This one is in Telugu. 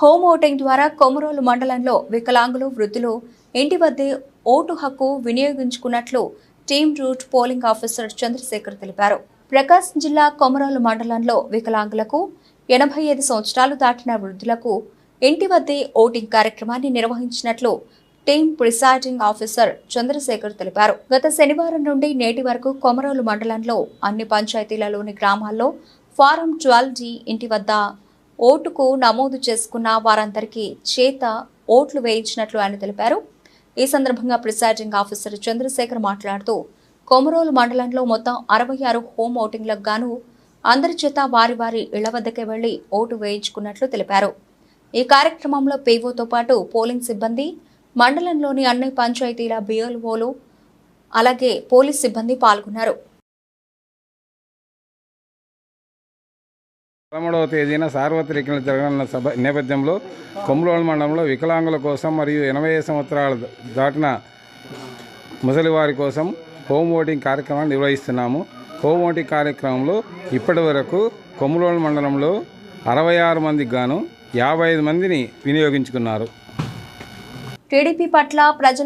హోమ్ ఓటింగ్ ద్వారా కొమరోలు మండలంలో వికలాంగులు వృద్ధులు ఇంటి వద్దే ఓటు హక్కు వినియోగించుకున్నట్లు team route polling officer Chandrasekhar తెలిపారు. ప్రకాశం జిల్లా కొమరోలు మండలంలో వికలాంగులకు ఎనభై ఐదు సంవత్సరాలు దాటిన వృద్ధులకు ఇంటి వద్దే ఓటింగ్ కార్యక్రమాన్ని నిర్వహించినట్లు టీమ్ ప్రిసైడింగ్ ఆఫీసర్ చంద్రశేఖర్ తెలిపారు. గత శనివారం నుండి నేటి వరకు కొమరోలు మండలంలో అన్ని పంచాయతీలలోని గ్రామాల్లో ఫారం ట్వెల్వ్ డి ఇంటి వద్ద ఓటుకు నమోదు చేసుకున్న వారందరికీ చేత ఓట్లు వేయించినట్లు ఆయన తెలిపారు. ఈ సందర్భంగా ప్రిసైడింగ్ ఆఫీసర్ చంద్రశేఖర్ మాట్లాడుతూ కొమరోలు మండలంలో మొత్తం అరవై ఆరు హోమ్ ఓటింగ్లకు గాను అందరి చేత వారి వారి ఇళ్ళ వద్దకే వెళ్ళి ఓటు వేయించుకున్నట్లు తెలిపారు. ఈ కార్యక్రమంలో పీఓతో పాటు పోలింగ్ సిబ్బంది మండలంలోని అన్ని పంచాయతీల బిఎల్ఓలు అలాగే పోలీస్ సిబ్బంది పాల్గొన్నారు. పదమూడవ తేదీన సార్వత్రిక జరగనున్న సభ నేపథ్యంలో కొమ్రోలు మండలంలో వికలాంగుల కోసం మరియు ఎనభై సంవత్సరాలు దాటిన ముసలివారి కోసం హోమ్ ఓటింగ్ కార్యక్రమాన్ని నిర్వహిస్తున్నాము. హోమ్ ఓటింగ్ కార్యక్రమంలో ఇప్పటి వరకు మండలంలో అరవై ఆరు మందికి గాను యాభై ఐదు మందిని వినియోగించుకున్నారు. టీడీపీ పట్ల ప్రజలు